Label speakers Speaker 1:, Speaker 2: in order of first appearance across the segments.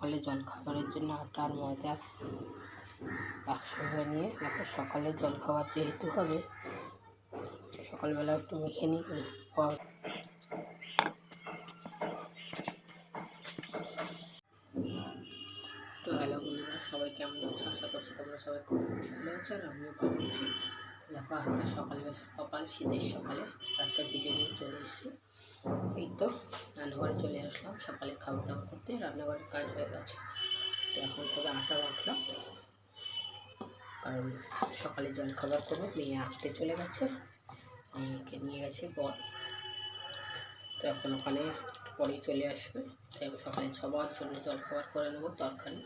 Speaker 1: সকালে জল খাবারের জন্য আটা আর ময়দা একসঙ্গে নিয়ে দেখো সকালে জল খাবার যেহেতু হবে সকালবেলা একটু মেখে নিই। পর তো হ্যালো বন্ধুরা, সবাই কেমন আছো? আশা করছি তোমরা সবাই খুব ভালো আছো আর আমিও ভালো আছি। দেখো একটা সকালবেলা সকাল শীতের সকালে একটা ভিডিও নিয়ে চলে এসেছি। এই তো রান্নাঘরে চলে আসলাম। সকালে খাওয়া দাওয়া করতে রান্নাঘরের কাজ হয়ে গেছে। তো এখন তবে আটা মাখলাম কারণ সকালে জল খাবার করব। মেয়ে আঁকতে চলে গেছে। মেয়েকে নিয়ে গেছে বর। তো এখন ওখানে পরেই চলে আসবে। তাই সকালে সবার জন্য জল খাবার করে নেব, তরকারি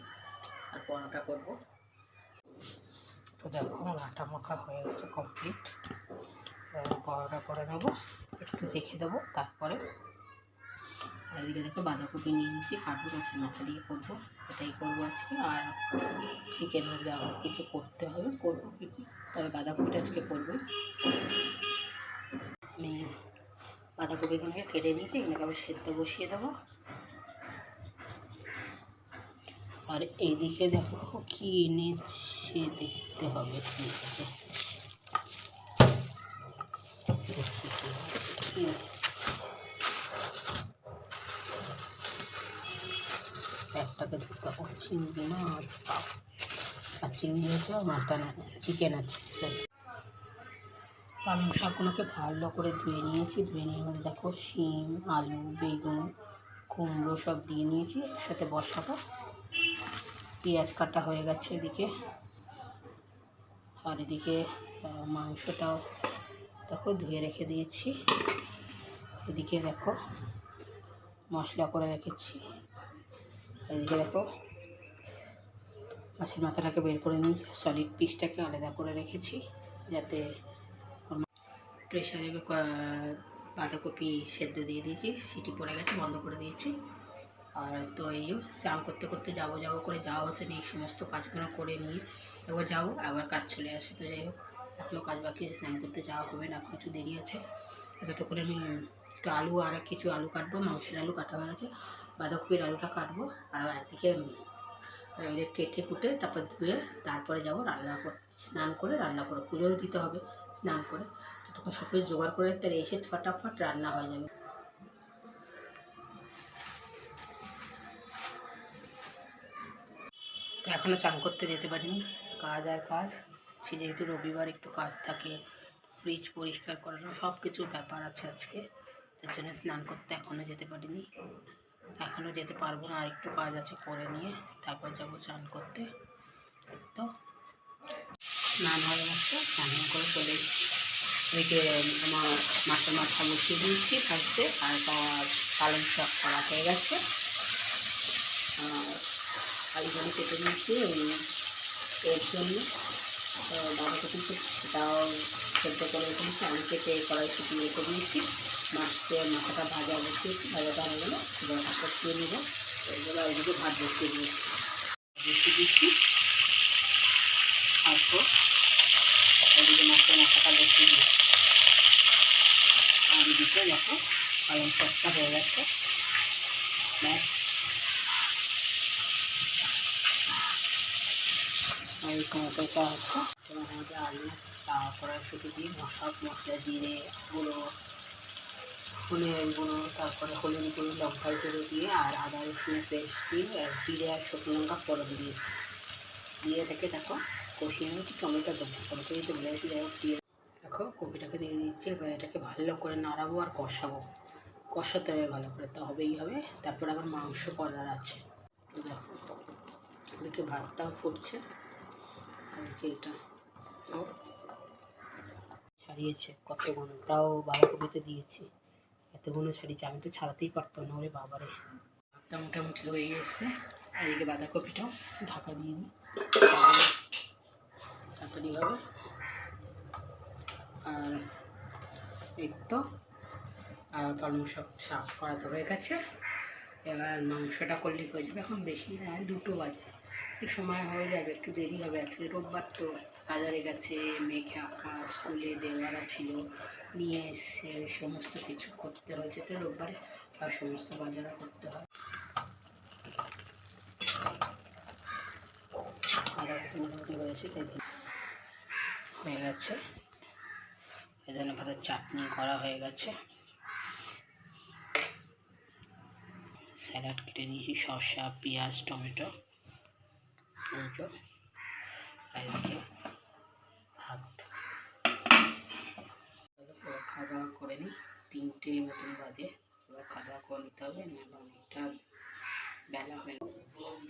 Speaker 1: আর পরোটা করব। তো দেখো আমার আটা মাখা হয়ে গেছে কমপ্লিট। পরোটা করে নেব। একটু রেখে দেবো, তারপরে এদিকে দেখো বাঁধাকপি নিয়ে নিচ্ছি কাটবো, মাছের মাথা দিয়ে করব। এটাই করব আজকে, আর চিকেন যা হোক কিছু করতে হবে, করব তবে বাঁধাকপিটা আজকে করব আমি বাঁধাকপিগুলোকে কেটে নিয়েছি, এগুলোকে আবার সেদ্ধ বসিয়ে দেবো। আর এইদিকে দেখো কি এনেছে, দেখতে হবে কি আছে দেখি কি আছে, কি আছে। একটাকে দুটো ও চিংড়ি মাছ। আর চিংড়ি আর মাটন চিকেন আছে পালং শাকগুলোকে ভালো করে ধুয়ে নিয়েছি, ধুয়ে নিয়ে দেখো শিম, আলু, বেগুন, কুমড়ো সব দিয়ে নিয়েছি, একসাথে বসাবো। পেঁয়াজ কাটা হয়ে গেছে এদিকে। আর এদিকে মাংসটাও দেখো ধুয়ে রেখে দিয়েছি। এদিকে দেখো মশলা করে রেখেছি। এদিকে দেখো মাছের মাথাটাকে বের করে নিয়েছি সলিড পিসটাকে আলাদা করে রেখেছি, যাতে প্রেশারে বাঁধাকপি সেদ্ধ দিয়ে দিয়েছি, সিটি পড়ে গেছে, বন্ধ করে দিয়েছি। আর তো এই স্নান করতে করতে যাব যাব করে যাওয়া হচ্ছে না, এই সমস্ত কাজগুলো করে নিয়ে একবার যাব, আবার কাজ চলে আসে, তো যাই হোক এখনও কাজ বাকি স্নান করতে যাওয়া হবে না, এখন একটু দেরি আছে। তত করে আমি একটু আলু আর কিছু আলু কাটবো, মাংসের আলু কাটা হয়ে গেছে, বাঁধাকপির আলুটা কাটবো, আর একদিকে কেটে কুটে তারপর ধুয়ে তারপরে যাব রান্না কর, স্নান করে রান্না করে, পুজোও দিতে হবে স্নান করে। তো তখন সব কিছু জোগাড় করে আর এসে ফটাফট রান্না হয়ে যাবে। তো এখনও চান করতে যেতে পারিনি, কাজ আর কাজ। সে যেহেতু রবিবার একটু কাজ থাকে ফ্রিজ পরিষ্কার করানো সব কিছুর ব্যাপার আছে আজকে, তার জন্য স্নান করতে এখনও যেতে পারিনি। এখনও যেতে পারব না আর একটু কাজ আছে করে নিয়ে, তারপর যাব স্নান করতে। তো। স্নান হয়ে গেছে, স্নান করে চলে এসেছি। আমার মাছের মাথা বসিয়ে দিয়েছি ফার্স্টে আর পাওয়ার পালং শাক করা হয়ে গেছে। আর কেটে নিয়েছি এর জন্য। বাঁধাকপি সেটাও সেদ্ধ করে রেখেছি আমি কেটে কড়াই শুকিয়ে রেখে দিয়েছি। মাথাটা ভাজা বসিয়েছি ভাজাটা হয়ে গেলো এবার কষিয়ে নেব। এগুলো ওইদিকে ভাত বসিয়ে দিয়েছি। বসিয়ে দিচ্ছি ওইদিকে মাছের মাথাটা বসিয়ে আর এদিকে দেখো হয়ে গেছে। টমেটোটা মধ্যে আলু, তারপরে শুধু দিয়ে সব মশলা জিরে গুঁড়ো হলুদের গুঁড়ো তারপরে হলুদ গুঁড়ো, লঙ্কার গুঁড়ো দিয়ে আর আদা রসুনের পেস্ট দিয়ে, আর জিরে আর শুকনো লঙ্কা ফোড়ন দিয়েছি। দিয়ে এটাকে দেখো, কষিয়ে নিয়েছি, টমেটো দেবো, টমেটো গেছি যাই হোক দিয়ে দেখো কপিটাকে দিয়ে দিচ্ছি, এবার এটাকে ভালো করে নাড়াবো আর কষাবো। কষাতে হবে ভালো করে, তো হবেই হবে। তারপর আবার মাংস করার আছে। তো দেখো, এদিকে ভাতটাও ফুটছে, এদিকে এটা ছাড়িয়েছে কতগুলো তাও বাঁধাকপিতে দিয়েছি। এতগুলো ছাড়িয়েছে আমি তো ছাড়াতেই পারতাম না, ওরে বাবারে। ভাতটা মোটামুটি হয়ে এসছে আর এদিকে বাঁধাকপিটাও ঢাকা দিয়ে দিই। তাড়াতাড়ি হবে। আর এই তো। আর পালং শাক শাক করা তো হয়ে গেছে। এবার মাংসটা করলেই হয়ে যাবে। এখন বেশি না দুটো বাজে। একটু সময় হয়ে যাবে, একটু দেরি হবে। আজকে রোববার তো বাজারে গেছে, মেঘে আঁকা, স্কুলে দেওয়ারা ছিল। নিয়ে এসছে সমস্ত কিছু করতে হয়েছে তো রোববারে আর সমস্ত বাজারও করতে হয়। মোটামুটি হয়েছে হয়ে গেছে। এখানে ভাতের চাটনি করা হয়ে গেছে। স্যালাড কেটে নিয়েছি, শসা, পেঁয়াজ, টমেটো এই আজকে ভাত। খাওয়া দাওয়া করে নিই। তিনটে মতন বাজে। এবার খাওয়া দাওয়া করে নিতে হবে না অনেকটা বেলা হয়ে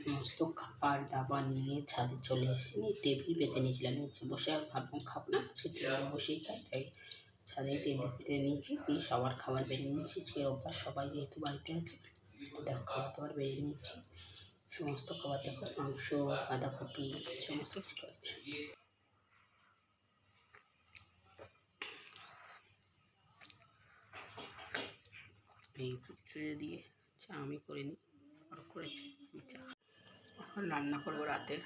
Speaker 1: সমস্ত খাবার দাবার নিয়ে ছাদে চলে এসেছি টেবিল পেতে নিয়েছিলাম নিচে বসে আর ভাবলাম খাব না আজকে টেবিলে বসেই খাই তাই ছাদে টেবিল পেতে নিয়েছি দিয়ে সবার খাবার বেড়ে নিয়েছি আজকে রোববার সবাই যেহেতু বাড়িতে আছে তো দেখো খাবার দাবার বেড়ে নিয়েছি সমস্ত খাবার দেখো মাংস বাঁধাকপি সমস্ত কিছু রয়েছে এই পুচুরে দিয়ে চা আমি করিনি আর করেছি। চা এখন রান্না করব রাতের,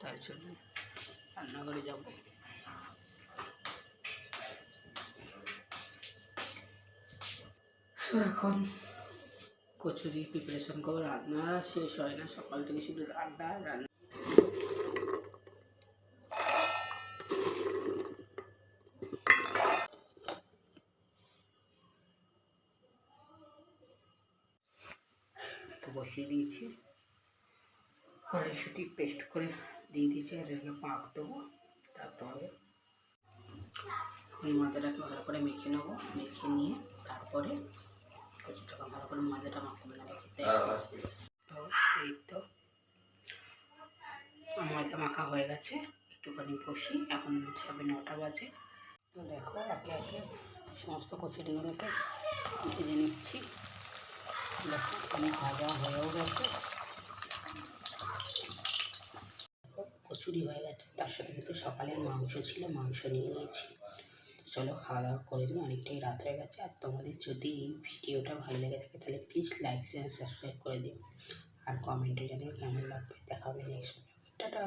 Speaker 1: তার জন্য রান্নাঘরে যাব। তো এখন কচুরি প্রিপারেশন করব। রান্না শেষ হয় না, সকাল থেকে শুধু রান্না রান্না তো বসিয়ে দিয়েছি। কড়াইশুটি পেস্ট করে দিয়ে দিয়েছি আর এটাকে পাক দেবো তারপরে ওই মাদাটাকে ভালো করে মেখে নেব মেখে নিয়ে তারপরে কচুটাকে ভালো করে মাদাটা মাখাবো না রেখে তো এই তো ময়দা মাখা হয়ে গেছে একটুখানি বসি এখন সবে নটা বাজে। তো দেখো একে একে সমস্ত কচুরিগুলোকে ভেজে নিচ্ছি। হয়েও গেছে কচুরি হয়ে গেছে। তার সাথে কিন্তু সকালের মাংস ছিল, মাংস নিয়ে নিয়েছি। তো চলো খাওয়া দাওয়া করে দিন অনেকটাই রাত হয়ে গেছে। আর তোমাদের যদি এই ভিডিওটা ভালো লেগে থাকে, তাহলে প্লিজ লাইক শেয়ার সাবস্ক্রাইব করে দিও। আর কমেন্টে জানিও কেমন লাগবে দেখা হবে নেক্সট টাটা!